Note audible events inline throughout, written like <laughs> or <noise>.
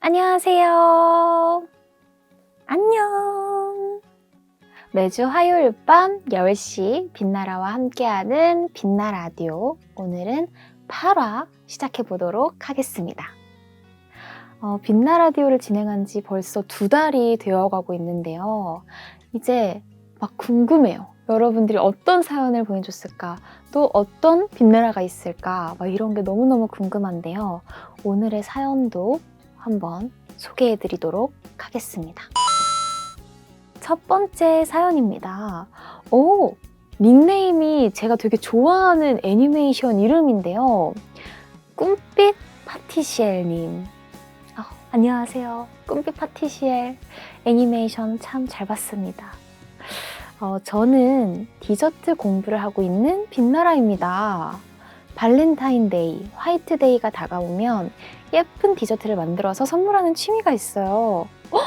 안녕하세요. 안녕. 매주 화요일 밤 10시 빛나라와 함께하는 빛나 라디오. 오늘은 8화 시작해 보도록 하겠습니다. 어, 빛나 라디오를 진행한 지 벌써 두 달이 되어 가고 있는데요. 이제 막 궁금해요. 여러분들이 어떤 사연을 보내줬을까? 또 어떤 빛나라가 있을까? 막 이런 게 너무너무 궁금한데요. 오늘의 사연도 한번 소개해 드리도록 하겠습니다. 첫 번째 사연입니다. 오! 닉네임이 제가 되게 좋아하는 애니메이션 이름인데요. 꿈빛 파티시엘님. 아, 안녕하세요. 꿈빛 파티시엘 애니메이션 참 잘 봤습니다. 어, 저는 디저트 공부를 하고 있는 빛나라입니다. 발렌타인데이, 화이트데이가 다가오면 예쁜 디저트를 만들어서 선물하는 취미가 있어요. 헉!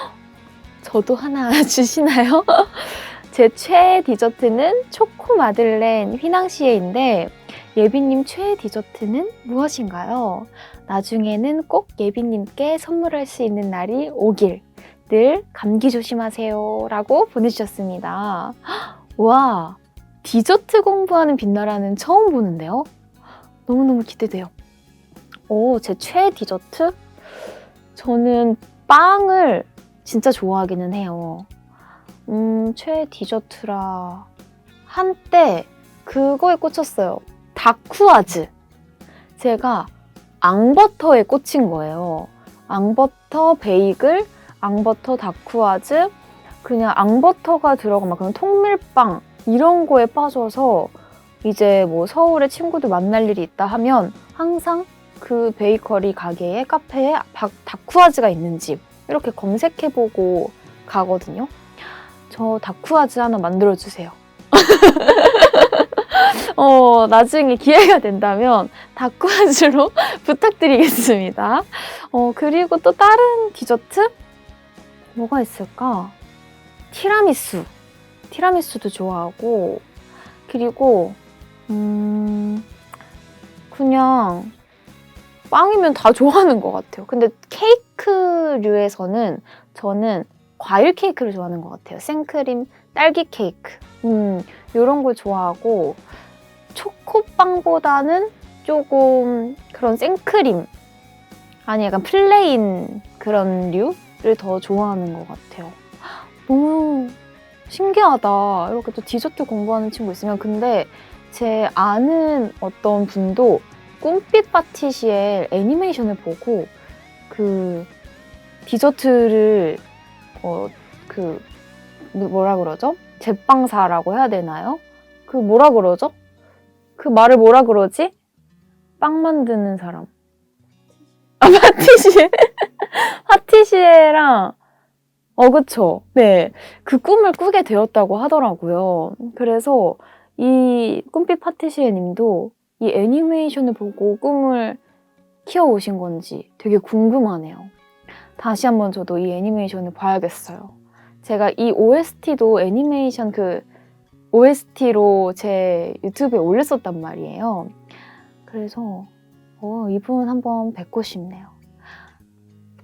저도 하나 <laughs> 주시나요? <laughs> 제 최애 디저트는 초코 마들렌 휘낭시에인데 예비님 최애 디저트는 무엇인가요? 나중에는 꼭 예비님께 선물할 수 있는 날이 오길 늘 감기 조심하세요 라고 보내주셨습니다. 와 디저트 공부하는 빛나라는 처음 보는데요. 너무너무 기대돼요. 오, 제 최애 디저트? 저는 빵을 진짜 좋아하기는 해요. 음, 최애 디저트라. 한때 그거에 꽂혔어요. 다쿠아즈. 제가 앙버터에 꽂힌 거예요. 앙버터 베이글, 앙버터 다쿠아즈, 그냥 앙버터가 들어간 막 그런 통밀빵 이런 거에 빠져서 이제 뭐 서울에 친구들 만날 일이 있다 하면 항상 그 베이커리 가게에 카페에 박- 다쿠아즈가 있는 집 이렇게 검색해보고 가거든요. 저 다쿠아즈 하나 만들어주세요. <laughs> 어, 나중에 기회가 된다면 다쿠아즈로 <laughs> 부탁드리겠습니다. 어, 그리고 또 다른 디저트? 뭐가 있을까? 티라미수. 티라미수도 좋아하고, 그리고, 음, 그냥, 빵이면 다 <laughs> 좋아하는 것 같아요. 근데 케이크류에서는 저는 과일 케이크를 좋아하는 것 같아요. 생크림, 딸기 케이크. 음, 요런 걸 좋아하고, 초코빵보다는 조금 그런 생크림, 아니 약간 플레인 그런 류를 더 좋아하는 것 같아요. 너무 신기하다. 이렇게 또 디저트 공부하는 친구 있으면. 근데 제 아는 어떤 분도 꿈빛 파티시엘 애니메이션을 보고 그 디저트를 어 그 뭐라 그러죠? 제빵사라고 해야 되나요? 그 뭐라 그러죠? 그 말을 뭐라 그러지? 빵 만드는 사람. 아 파티시에 <laughs> 파티시에랑 어 그쵸. 네. 그 꿈을 꾸게 되었다고 하더라고요. 그래서 이 꿈빛 파티시에 님도 이 애니메이션을 보고 꿈을 키워오신 건지 되게 궁금하네요. 다시 한번 저도 이 애니메이션을 봐야겠어요. 제가 이 OST도 애니메이션 그 OST로 제 유튜브에 올렸었단 말이에요. 그래서 어, 이분 한번 뵙고 싶네요.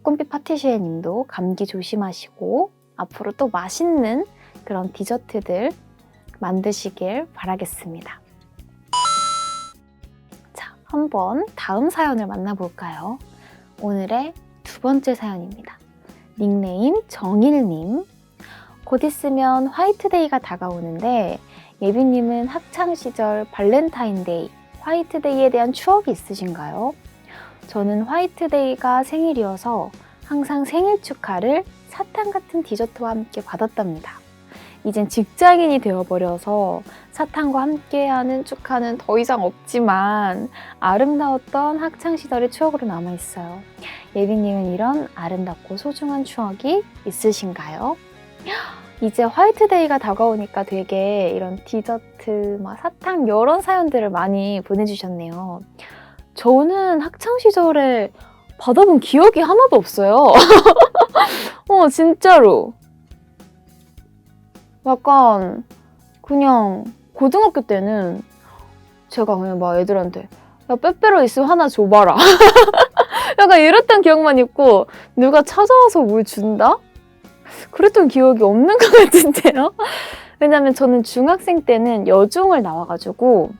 꿈빛 파티시에 님도 감기 조심하시고 앞으로 또 맛있는 그런 디저트들 만드시길 바라겠습니다. 자, 한번 다음 사연을 만나볼까요? 오늘의 두 번째 사연입니다. 닉네임 정일님. 곧 있으면 화이트데이가 다가오는데 예비님은 학창시절 발렌타인데이, 화이트데이에 대한 추억이 있으신가요? 저는 화이트데이가 생일이어서 항상 생일 축하를 사탕 같은 디저트와 함께 받았답니다. 이젠 직장인이 되어버려서 사탕과 함께하는 축하는 더 이상 없지만 아름다웠던 학창시절의 추억으로 남아있어요. 예비님은 이런 아름답고 소중한 추억이 있으신가요? 이제 화이트데이가 다가오니까 되게 이런 디저트, 막 사탕 이런 사연들을 많이 보내주셨네요. 저는 학창 시절에 받아본 기억이 하나도 없어요. <laughs> 어, 진짜로. 약간 그냥 고등학교 때는 제가 그냥 막 애들한테 야 빼빼로 있으면 하나 줘봐라. <laughs> 약간 이랬던 기억만 있고 누가 찾아와서 뭘 준다? 그랬던 기억이 없는 것 같은데요. <laughs> 왜냐면 저는 중학생 때는 여중을 나와가지고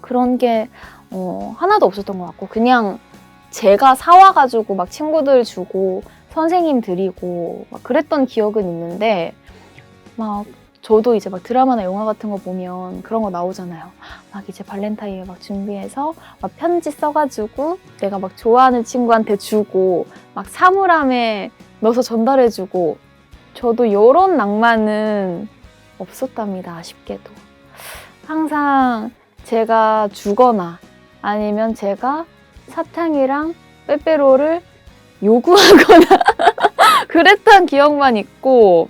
그런 게 어, 하나도 없었던 것 같고 그냥 제가 사와가지고 막 친구들 주고 선생님 드리고 막 그랬던 기억은 있는데 막 저도 이제 막 드라마나 영화 같은 거 보면 그런 거 나오잖아요. 막 이제 발렌타인을 막 준비해서 막 편지 써가지고 내가 막 좋아하는 친구한테 주고 막 사물함에 넣어서 전달해주고 저도 이런 낭만은 없었답니다. 아쉽게도. 항상 제가 주거나 아니면 제가 사탕이랑 빼빼로를 요구하거나 <laughs> 그랬던 기억만 있고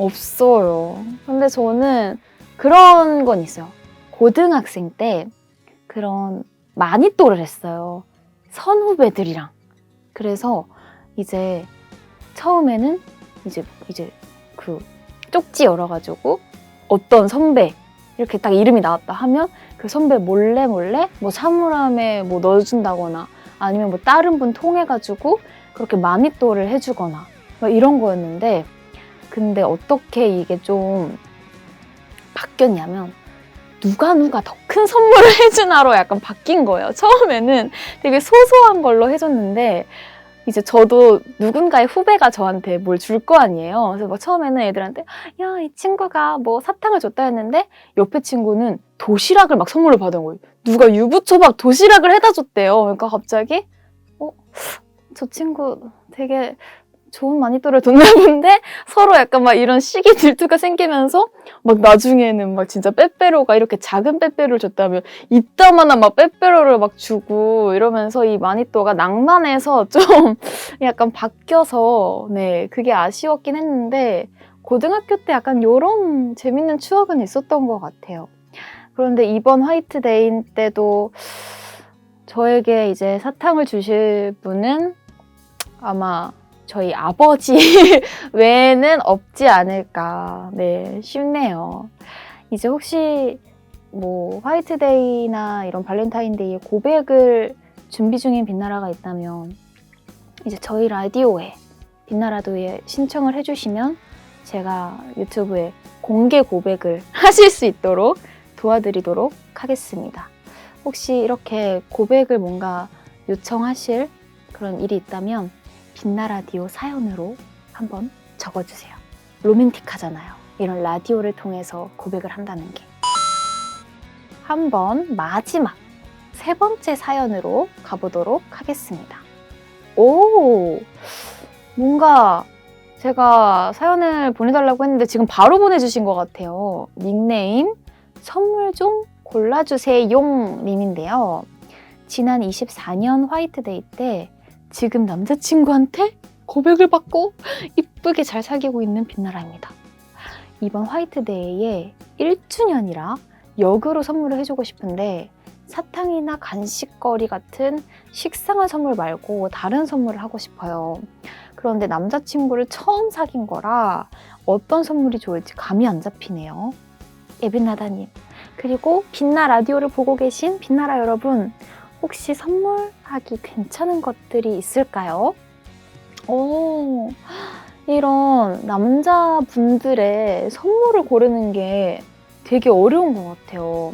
없어요. 근데 저는 그런 건 있어요. 고등학생 때 그런 마니또를 했어요. 선후배들이랑. 그래서 이제 처음에는 이제 이제 그 쪽지 열어가지고 어떤 선배 이렇게 딱 이름이 나왔다 하면 그 선배 몰래 몰래 뭐 사물함에 뭐 넣어준다거나 아니면 뭐 다른 분 통해가지고 그렇게 마니또를 해주거나 막 이런 거였는데 근데 어떻게 이게 좀 바뀌었냐면 누가 누가 더 큰 선물을 <laughs> 해주나로 약간 바뀐 거예요. 처음에는 되게 소소한 걸로 해줬는데 이제 저도 누군가의 후배가 저한테 뭘 줄 거 아니에요. 그래서 막 처음에는 애들한테 야 이 친구가 뭐 사탕을 줬다 했는데 옆에 친구는 도시락을 막 선물로 받은 거예요. 누가 유부초밥 도시락을 해다 줬대요. 그러니까 갑자기 어? 저 친구 되게 좋은 마니또를 줬나 본데 서로 약간 막 이런 시기 질투가 생기면서 막 나중에는 막 진짜 빼빼로가 이렇게 작은 빼빼로를 줬다면 이따만한 막 빼빼로를 막 주고 이러면서 이 마니또가 낭만에서 <laughs> 좀 약간 바뀌어서 네 그게 아쉬웠긴 했는데 고등학교 때 약간 요런 재밌는 추억은 있었던 것 같아요. 그런데 이번 화이트데이 때도 저에게 이제 사탕을 주실 분은 아마 저희 아버지 <laughs> 외에는 없지 않을까. 네, 싶네요. 이제 혹시 뭐 화이트데이나 이런 발렌타인데이에 고백을 준비 중인 빛나라가 있다면 이제 저희 라디오에 빛나라도에 신청을 해주시면 제가 유튜브에 공개 고백을 <laughs> 하실 수 있도록 도와드리도록 하겠습니다. 혹시 이렇게 고백을 뭔가 요청하실 그런 일이 있다면 빛나 라디오 사연으로 한번 적어주세요. 로맨틱하잖아요. 이런 라디오를 통해서 고백을 한다는 게. 한번 마지막 세 번째 사연으로 가보도록 하겠습니다. 오, 뭔가 제가 사연을 보내달라고 했는데 지금 바로 보내주신 것 같아요. 닉네임 선물 좀 골라주세요 님인데요. 지난 24년 화이트데이 때 지금 남자친구한테 고백을 받고 이쁘게 잘 사귀고 있는 빛나라입니다. 이번 화이트데이에 1주년이라 역으로 선물을 해주고 싶은데 사탕이나 간식거리 같은 식상한 선물 말고 다른 선물을 하고 싶어요. 그런데 남자친구를 처음 사귄 거라 어떤 선물이 좋을지 감이 안 잡히네요. 예빈나다님, 그리고 빛나 라디오를 보고 계신 빛나라 여러분, 혹시 선물하기 괜찮은 것들이 있을까요? 오, 이런 남자분들의 선물을 고르는 게 되게 어려운 것 같아요.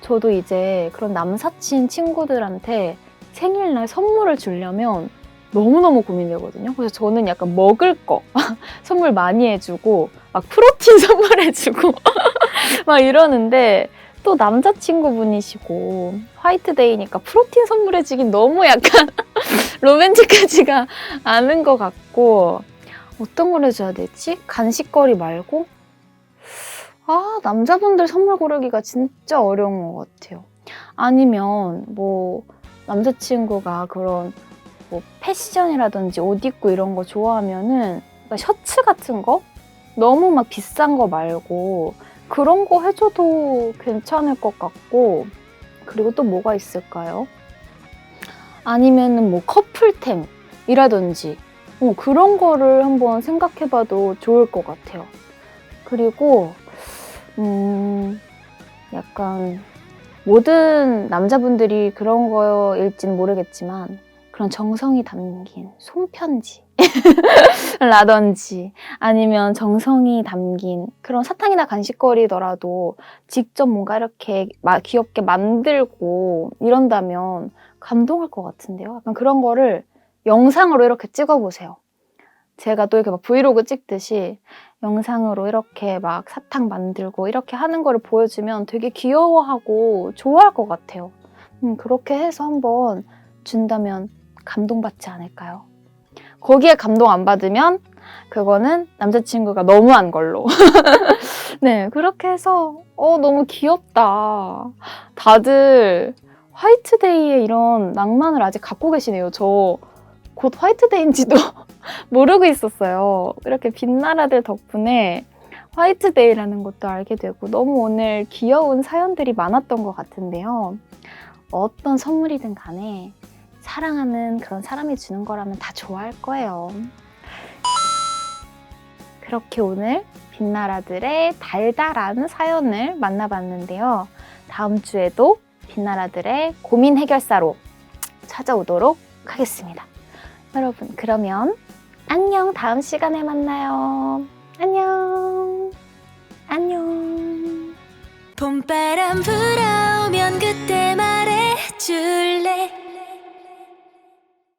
저도 이제 그런 남사친 친구들한테 생일날 선물을 주려면 너무너무 고민되거든요. 그래서 저는 약간 먹을 거 <laughs> 선물 많이 해주고 막 프로틴 <laughs> 선물해주고 <laughs> 막 이러는데 또 남자친구분이시고 화이트데이니까 프로틴 선물해주긴 너무 약간 <laughs> 로맨틱하지가 않은 것 같고 어떤 걸 해줘야 되지? 간식거리 말고? 아 남자분들 선물 고르기가 진짜 어려운 것 같아요. 아니면 뭐 남자친구가 그런 뭐 패션이라든지 옷 입고 이런 거 좋아하면은 그러니까 셔츠 같은 거 너무 막 비싼 거 말고 그런 거 해줘도 괜찮을 것 같고 그리고 또 뭐가 있을까요? 아니면은 뭐 커플템이라든지 어, 그런 거를 한번 생각해봐도 좋을 것 같아요. 그리고 음 약간 모든 남자분들이 그런 거일진 모르겠지만 그런 정성이 담긴 손편지 <laughs> 라든지 아니면 정성이 담긴 그런 사탕이나 간식거리더라도 직접 뭔가 이렇게 마- 귀엽게 만들고 이런다면 감동할 것 같은데요. 약간 그런 거를 영상으로 이렇게 찍어보세요. 제가 또 이렇게 막 브이로그 찍듯이 영상으로 이렇게 막 사탕 만들고 이렇게 하는 거를 보여주면 되게 귀여워하고 좋아할 것 같아요. 음, 그렇게 해서 한번 준다면 감동받지 않을까요? 거기에 감동 안 받으면 그거는 남자친구가 너무한 걸로. <laughs> 네, 그렇게 해서 어 너무 귀엽다. 다들 화이트데이에 이런 낭만을 아직 갖고 계시네요. 저 곧 화이트데이인지도 <laughs> 모르고 있었어요. 이렇게 빛나라들 덕분에 화이트데이라는 것도 알게 되고 너무 오늘 귀여운 사연들이 많았던 것 같은데요. 어떤 선물이든 간에 사랑하는 그런 사람이 주는 거라면 다 좋아할 거예요. 그렇게 오늘 빛나라들의 달달한 사연을 만나봤는데요. 다음 주에도 빛나라들의 고민 해결사로 찾아오도록 하겠습니다. 여러분, 그러면 안녕. 다음 시간에 만나요. 안녕. 안녕. 봄바람 불어오면 그때 말해줄래